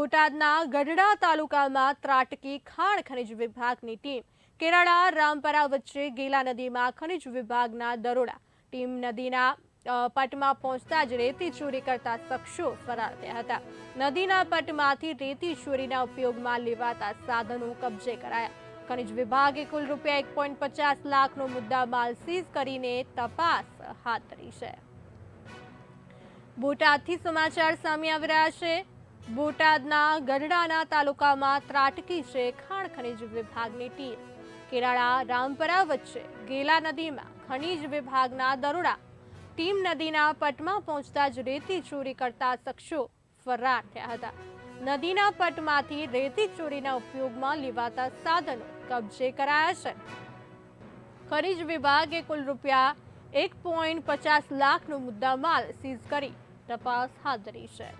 બોટાદના ગઢડા તાલુકામાં ત્રાટકી ખાણ ખનિજ વિભાગની ટીમ કેરાળા, રામપરા વચ્ચે ગેલા નદીમાં ખનિજ વિભાગના દરોડા ટીમ નદીના પટમાં પહોંચતા જ રેતી ચોરી કરતા શખ્સો ફરાર થયા હતા. નદીના પટમાંથી રેતી ચોરીના ઉપયોગમાં લેવાતા સાધનો કબજે કરાયા. ખનિજ વિભાગે કુલ રૂપિયા એક પોઈન્ટ પચાસ લાખનો મુદ્દા માલ સીઝ કરીને તપાસ હાથ ધરી છે. બોટાદથી સમાચાર સામે આવી રહ્યા છે. બોટાદના ગઢડાના તાલુકામાં ત્રાટકી છે ખાણ ખનીજ વિભાગની ટીમ. કેરાળા, રામપરા વચ્ચે ગેલા નદીમાં ખનીજ વિભાગના દરોડા. ટીમ નદીના પટમાં પહોંચતા જ રેતી ચોરી કરતા શખ્સો ફરાર થયા હતા. નદીના પટમાંથી રેતી ચોરીના ઉપયોગમાં લેવાતા સાધનો કબજે કરાયા છે. ખનીજ વિભાગે કુલ રૂપિયા એક પોઈન્ટ પચાસ લાખનો મુદ્દામાલ સીઝ કરી તપાસ હાથ ધરી છે.